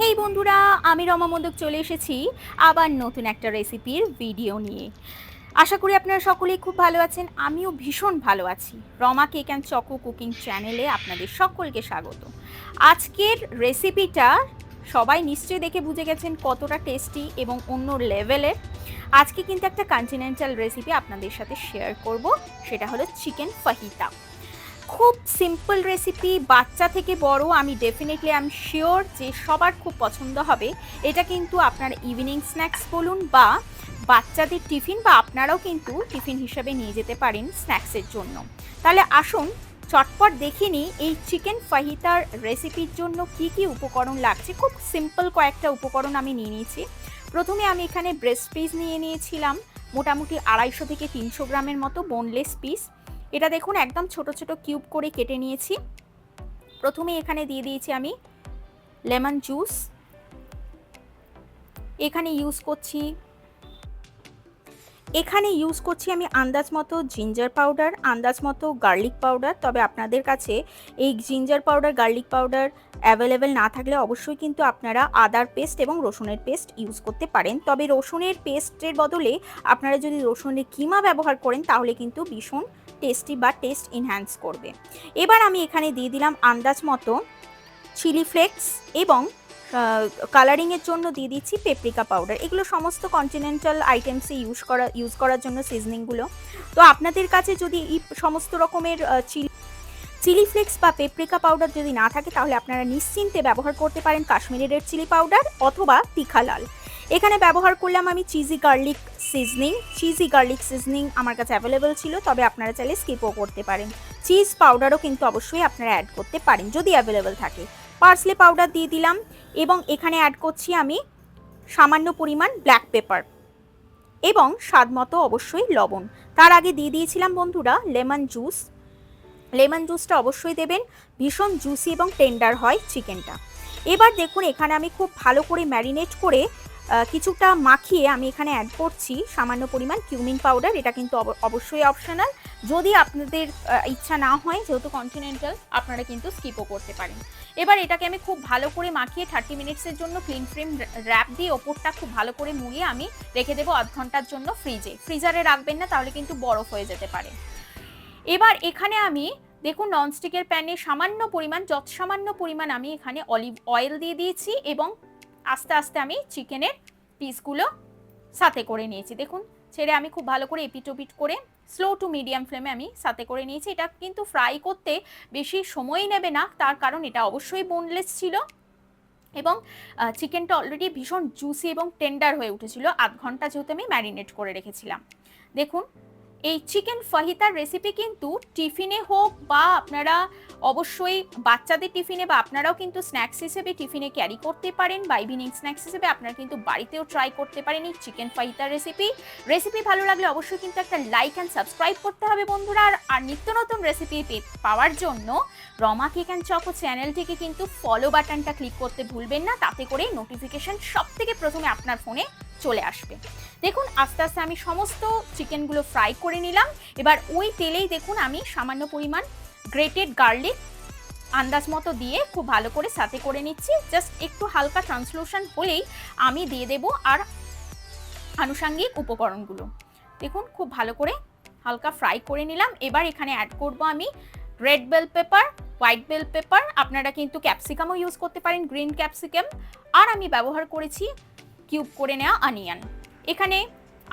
হেই বন্ধুরা, আমি রমা মোদক চলে এসেছি আবার নতুন একটা রেসিপির ভিডিও নিয়ে। আশা করি আপনারা সকলেই খুব ভালো আছেন, আমিও ভীষণ ভালো আছি। Rama cake and choco cooking চ্যানেলে আপনাদের সকলকে স্বাগত। আজকের রেসিপিটা সবাই নিশ্চয়ই দেখে বুঝে গেছেন কতটা টেস্টি এবং অন্য লেভেলের। আজকে কিন্তু একটা কন্টিনেন্টাল রেসিপি আপনাদের সাথে শেয়ার করব, সেটা হলো চিকেন ফাহিতা। খুব সিম্পল রেসিপি বাচ্চা থেকে বড়, আমি ডেফিনেটলি আমি শিওর যে সবার খুব পছন্দ হবে। এটা কিন্তু আপনার ইভিনিং স্ন্যাক্স বলুন বা বাচ্চাদের টিফিন বা আপনারাও কিন্তু টিফিন হিসাবে নিয়ে যেতে পারেন স্ন্যাক্সের জন্য। তাহলে আসুন, চটপট দেখিনি এই চিকেন ফাহিতার রেসিপির জন্য কি কি উপকরণ লাগছে। খুব সিম্পল কয়েকটা উপকরণ আমি নিয়ে নিয়েছি। প্রথমে আমি এখানে ব্রেস্ট পিস নিয়ে নিয়েছিলাম, মোটামুটি আড়াইশো থেকে তিনশো গ্রামের মতো বোনলেস পিস এটা দেখুন, একদম ছোট ছোট কিউব করে কেটে নিয়েছি। প্রথমে এখানে দিয়ে দিয়েছি আমি লেমন জুস। এখানে ইউজ করছি, এখানে ইউজ করছি আমি আন্দাজ মতো জিঞ্জার পাউডার আন্দাজ মতো গার্লিক পাউডার তবে আপনাদের কাছে এই ginger powder garlic powder available না থাকলে অবশ্যই কিন্তু আপনারা আদার পেস্ট এবং রসুনের পেস্ট ইউজ করতে পারেন। তবে রসুনের পেস্টের বদলে আপনারা যদি রসুনের কিমা ব্যবহার করেন, তাহলে কিন্তু ভীষণ টেস্টি বা টেস্ট এনহ্যান্স করবে। এবার আমি এখানে দিয়ে দিলাম আন্দাজ মতো চিলি ফ্লেক্স এবং কালারিংয়ের জন্য দিয়ে দিচ্ছি পেপ্রিকা পাউডার এগুলো সমস্ত কন্টিনেন্টাল আইটেমসে ইউজ করা ইউজ করার জন্য সিজনিংগুলো তো আপনাদের কাছে যদি এই সমস্ত রকমের চিলি চিলি ফ্লেক্স বা পেপ্রিকা পাউডার যদি না থাকে, তাহলে আপনারা নিশ্চিন্তে ব্যবহার করতে পারেন কাশ্মীরি রেড চিলি পাউডার অথবা তিখা লাল এখানে ব্যবহার করলাম আমি cheesy garlic seasoning cheesy garlic seasoning আমার কাছে অ্যাভেলেবেল ছিল, তবে আপনারা চাইলে স্কিপও করতে পারেন। চিজ পাউডারও কিন্তু অবশ্যই আপনারা অ্যাড করতে পারেন, যদি অ্যাভেলেবেল থাকে। পার্সলে পাউডার দিয়ে দিলাম, এবং এখানে অ্যাড করছি আমি সামান্য পরিমাণ ব্ল্যাক পেপার এবং স্বাদ মতো অবশ্যই লবণ। তার আগে দিয়ে দিয়েছিলাম বন্ধুরা লেমন জুস লেমন জুসটা অবশ্যই দেবেন, ভীষণ জুসি এবং টেন্ডার হয় চিকেনটা এবার দেখুন, এখানে আমি খুব ভালো করে ম্যারিনেট করে কিছুটা মাখিয়ে আমি এখানে অ্যাড করছি। সামান্য পরিমাণ কিউমিন পাউডার এটা কিন্তু অবশ্যই অপশনাল যদি আপনাদের ইচ্ছা না হয়, যেহেতু কন্টিনেন্টাল আপনারা কিন্তু স্কিপও করতে পারেন। এবার এটাকে আমি খুব ভালো করে মাখিয়ে থার্টি মিনিটসের জন্য ক্লিন ফ্রেম র্যাপ দিয়ে ওপরটা খুব ভালো করে মুড়িয়ে আমি রেখে দেবো আধ ঘণ্টার জন্য ফ্রিজে ফ্রিজারে রাখবেন না, তাহলে কিন্তু বরফ হয়ে যেতে পারে। এবার এখানে আমি, দেখুন ননস্টিকের প্যানে সামান্য পরিমাণ যত সামান্য পরিমাণ আমি এখানে অলিভ অয়েল দিয়ে দিয়েছি এবং আস্তে আস্তে আমি চিকেনের পিসগুলো সাথে করে নিয়েছি। দেখুন, ছেড়ে আমি খুব ভালো করে এপিটোপিট করে স্লো টু মিডিয়াম ফ্লেমে আমি সাথে করে নিয়েছি। এটা কিন্তু ফ্রাই করতে বেশি সময় নেবে না, তার কারণ এটা অবশ্যই বোনলেস ছিল এবং চিকেনটা অলরেডি ভীষণ জুসি এবং টেন্ডার হয়ে উঠেছিল। আধ ঘণ্টা যেহেতু আমি ম্যারিনেট করে রেখেছিলাম। দেখুন এই চিকেন ফাহিতার রেসিপি কিন্তু টিফিনে হোক বা আপনারা অবশ্যই বাচ্চাদের টিফিনে বা আপনারাও কিন্তু স্ন্যাক্স হিসেবে টিফিনে ক্যারি করতে পারেন বা ইভিনিং স্ন্যাক্স হিসেবে আপনারা কিন্তু বাড়িতেও ট্রাই করতে পারেন এই চিকেন ফাহিতার রেসিপি রেসিপি ভালো লাগলে অবশ্যই কিন্তু একটা লাইক অ্যান্ড সাবস্ক্রাইব করতে হবে বন্ধুরা। আর নিত্য নতুন রেসিপি পাওয়ার জন্য রমা কেক অ্যান্ড চকো চ্যানেলটিকে কিন্তু ফলো বাটনটা ক্লিক করতে ভুলবেন না। তাতে করে নোটিফিকেশন সব থেকে প্রথমে আপনার ফোনে চলে আসবে। দেখুন, আস্তে আস্তে আমি সমস্ত চিকেনগুলো ফ্রাই করে নিলাম। এবার ওই তেলেই দেখুন আমি সামান্য পরিমাণ গ্রেটেড গার্লিক আন্দাজ মতো দিয়ে খুব ভালো করে সাথে করে নিচ্ছি। জাস্ট একটু হালকা ট্রান্সলুশন হলেই আমি দিয়ে দেব আর আনুষাঙ্গিক উপকরণগুলো। দেখুন, খুব ভালো করে হালকা ফ্রাই করে নিলাম। এবার এখানে অ্যাড করব আমি red bell pepper white bell pepper আপনারা কিন্তু ক্যাপসিকামও ইউজ করতে পারেন গ্রিন ক্যাপসিকাম আর আমি ব্যবহার করেছি কিউব করে নেওয়া অনিয়ন। এখানে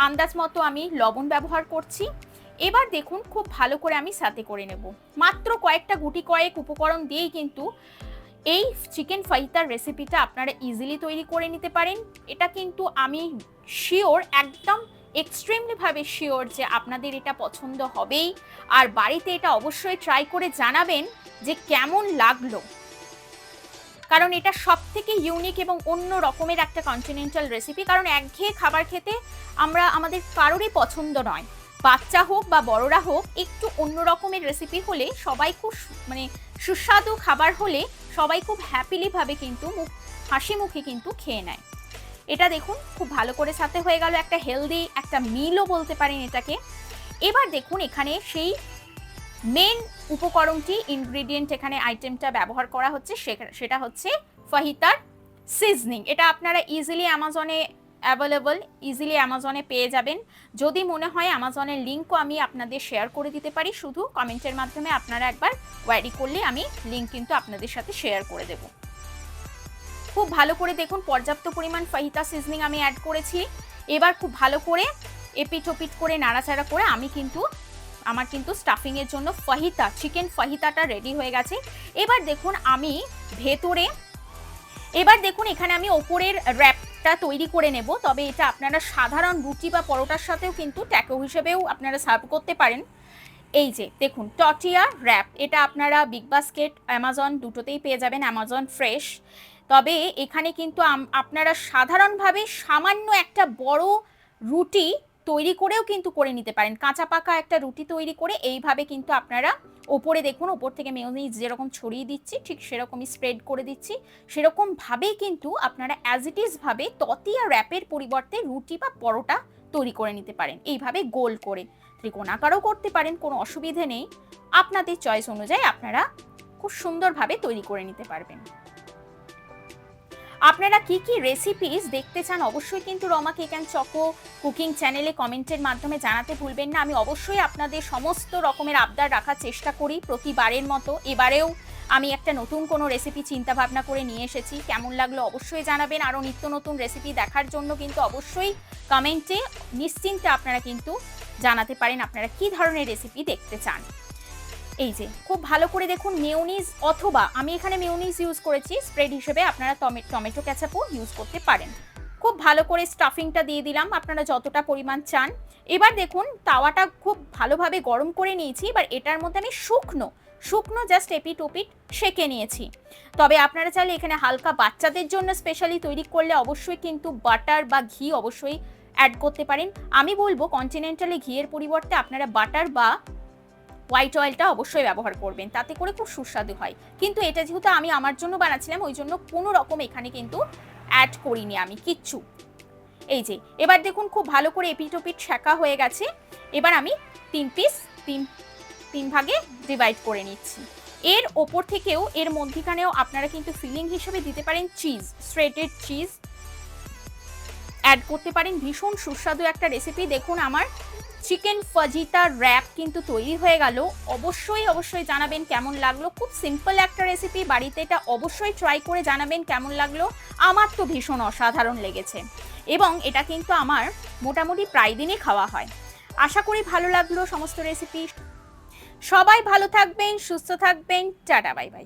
আন্দাজ মতো আমি লবণ ব্যবহার করছি। এবার দেখুন খুব ভালো করে আমি সাথে করে নেব। মাত্র কয়েকটা গুটি কয়েক উপকরণ দিয়েই কিন্তু এই চিকেন ফাইতার রেসিপিটা আপনারা ইজিলি তৈরি করে নিতে পারেন। এটা কিন্তু আমি শিওর একদম এক্সট্রিমলিভাবে শিওর যে আপনাদের এটা পছন্দ হবেই। আর বাড়িতে এটা অবশ্যই ট্রাই করে জানাবেন যে কেমন লাগল। কারণ এটা সব থেকে ইউনিক এবং অন্য রকমের একটা কন্টিনেন্টাল রেসিপি কারণ একঘেয়ে খাবার খেতে আমরা, আমাদের কারোরই পছন্দ নয়। বাচ্চা হোক বা বড়রা হোক, একটু অন্য রকমের রেসিপি হলে সবাই খুব মানে সুস্বাদু খাবার হলে সবাই খুব হ্যাপিলিভাবে কিন্তু মুখ, হাসি মুখে কিন্তু খেয়ে নেয়। এটা দেখুন, খুব ভালো করে সাথে হয়ে গেল একটা হেলদি একটা মিলও বলতে পারেন এটাকে। এবার দেখুন এখানে সেই মেন উপকরণটি ইনগ্রিডিয়েন্ট এখানে আইটেমটা ব্যবহার করা হচ্ছে সেটা হচ্ছে ফাহিতার সিজনিং এটা আপনারা ইজিলি অ্যামাজনে অ্যাভেলেবল ইজিলি অ্যামাজনে পেয়ে যাবেন। যদি মনে হয় অ্যামাজনের লিঙ্কও আমি আপনাদের শেয়ার করে দিতে পারি, শুধু কমেন্টের মাধ্যমে আপনারা একবার ওয়ারি করলে আমি লিঙ্ক কিন্তু আপনাদের সাথে শেয়ার করে দেব। খুব ভালো করে দেখুন, পর্যাপ্ত পরিমাণ ফাহিতা সিজনিং আমি অ্যাড করেছি। এবার খুব ভালো করে এপিট ওপিট করে নাড়াচাড়া করে আমি কিন্তু আমার কিন্তু স্টাফিংয়ের জন্য ফাহিতা চিকেন ফাহিতাটা রেডি হয়ে গেছে। এবার দেখুন আমি ভেতরে, এবার দেখুন এখানে আমি ওপরের র্যাপটা তৈরি করে নেব। তবে এটা আপনারা সাধারণ রুটি বা পরোটার সাথেও কিন্তু ট্যাকো হিসেবেও আপনারা সার্ভ করতে পারেন। এই যে, দেখুন টটিয়া র্যাপ এটা আপনারা বিগ বাস্কেট অ্যামাজন দুটোতেই পেয়ে যাবেন অ্যামাজন ফ্রেশ তবে এখানে কিন্তু আপনারা সাধারণভাবে সামান্য একটা বড় রুটি তৈরি করেও কিন্তু করে নিতে পারেন। কাঁচা পাকা একটা রুটি তৈরি করে এইভাবে কিন্তু আপনারা ওপরে দেখুন, ওপর থেকে মেয়নিজ যেরকম ছড়িয়ে দিচ্ছি, ঠিক সেরকমই স্প্রেড করে দিচ্ছি। সেরকম ভাবেই কিন্তু আপনারা অ্যাজ ইট ইজ ভাবে ততিয়া র্যাপের পরিবর্তে রুটি বা পরোটা তৈরি করে নিতে পারেন। এইভাবে গোল করে ত্রিকোণাকারও করতে পারেন, কোনো অসুবিধে নেই। আপনাদের চয়েস অনুযায়ী আপনারা খুব সুন্দরভাবে তৈরি করে নিতে পারবেন। আপনারা কি কি রেসিপিস দেখতে চান, অবশ্যই কিন্তু Rama cake and choco cooking চ্যানেলে কমেন্টের মাধ্যমে জানাতে ভুলবেন না। আমি অবশ্যই আপনাদের সমস্ত রকমের আবদার রাখার চেষ্টা করি প্রতিবারের মতো। এবারেও আমি একটা নতুন কোনো রেসিপি চিন্তা ভাবনা করে নিয়ে এসেছি। কেমন লাগল অবশ্যই জানাবেন। আরও নিত্য নতুন রেসিপি দেখার জন্য কিন্তু অবশ্যই কমেন্টে নিশ্চিন্তে আপনারা কিন্তু জানাতে পারেন আপনারা কি ধরনের রেসিপি দেখতে চান। এই যে, খুব ভালো করে দেখুন মেয়োনিজ অথবা আমি এখানে মেয়োনিজ ইউজ করেছি স্প্রেড হিসেবে আপনারা টমে- টমেটো ক্যাচাপও ইউজ করতে পারেন। খুব ভালো করে স্টাফিংটা দিয়ে দিলাম, আপনারা যতটা পরিমাণ চান। এবার দেখুন, তাওয়াটা খুব ভালোভাবে গরম করে নিয়েছি, এবার এটার মধ্যে আমি শুকনো শুকনো জাস্ট এপিট ওপিট সেঁকে নিয়েছি। তবে আপনারা চাইলে এখানে হালকা বাচ্চাদের জন্য স্পেশালি তৈরি করলে অবশ্যই কিন্তু বাটার বা ঘি অবশ্যই অ্যাড করতে পারেন। আমি বলব কন্টিনেন্টালে ঘিয়ের পরিবর্তে আপনারা বাটার বা হোয়াইট অয়েলটা অবশ্যই ব্যবহার করবেন, তাতে করে খুব সুস্বাদু হয়। কিন্তু এটা যেহেতু আমি আমার জন্য বানাচ্ছিলাম, ওই জন্য কোনো রকম এখানে কিন্তু অ্যাড করিনি আমি, কিচ্ছু। এই যে, এবার দেখুন খুব ভালো করে এপিট ওপিট শেখা হয়ে গেছে। এবার আমি তিন পিস তিন তিন ভাগে ডিভাইড করে নিচ্ছি। এর ওপর থেকেও এর মধ্যিখানেও আপনারা কিন্তু ফিলিং হিসেবে দিতে পারেন চিজ শ্রেডেড চিজ অ্যাড করতে পারেন, ভীষণ সুস্বাদু একটা রেসিপি দেখুন আমার চিকেন ফাজিতা র্যাপ কিন্তু তৈরি হয়ে গেল। অবশ্যই অবশ্যই জানাবেন কেমন লাগল। খুব সিম্পল একটা রেসিপি বাড়িতে এটা অবশ্যই ট্রাই করে জানাবেন কেমন লাগল। আমার তো ভীষণ অসাধারণ লেগেছে। এবং এটা কিন্তু আমার মোটামুটি প্রায় দিনই খাওয়া হয়। আশা করি ভালো লাগল সমস্ত রেসিপি সবাই ভালো থাকবেন, সুস্থ থাকবেন। Tata bye bye